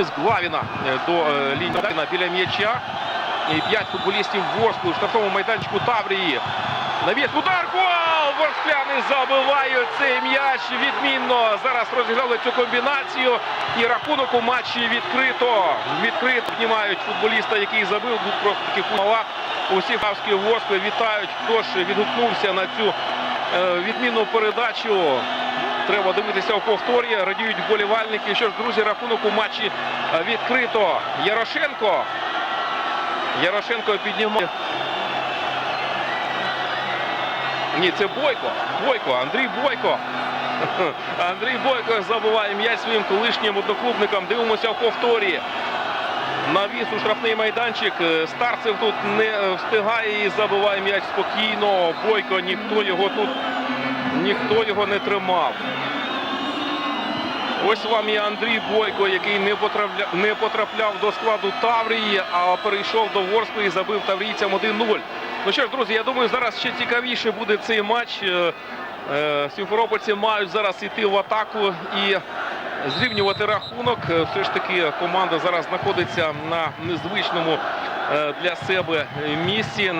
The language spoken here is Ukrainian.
З Главіна е, до е, лінії біля м'яча. І п'ять футболістів Ворску у штрафному майданчику Таврії. Навіс удар гол! Ворскляни забивають цей м'яч відмінно. Зараз розіграли цю комбінацію. І рахунок у матчі відкрито. Відкрито піднімають футболіста, який забив. Був просто таки футбола. Усі хавські Ворскли вітають. Хто ж відгукнувся на цю відмінну передачу. Треба дивитися у повторі. Радіють вболівальники. Що ж, друзі, рахунок у матчі е, відкрито. Ярошенко. Ярошенко піднімає. Ні, це Бойко. Бойко, Андрій Бойко. Андрій Бойко забуває м'яч своїм колишнім одноклубникам. Дивимося в повторі. Навіс у штрафний майданчик. Е, Старцев тут не е, встигає і забиває м'яч спокійно. Бойко, ніхто його тут, ніхто його не тримав. Ось вам і Андрій Бойко, який не потрапляв, не потрапляв до складу Таврії, а перейшов до Ворскли і забив таврійцям 1-0. Ну що ж, друзі, я думаю, зараз ще цікавіше буде цей матч. Е, Сімферопольці мають зараз йти в атаку і зрівнювати рахунок. Е, Все ж таки команда зараз знаходиться на незвичному е, для себе місці.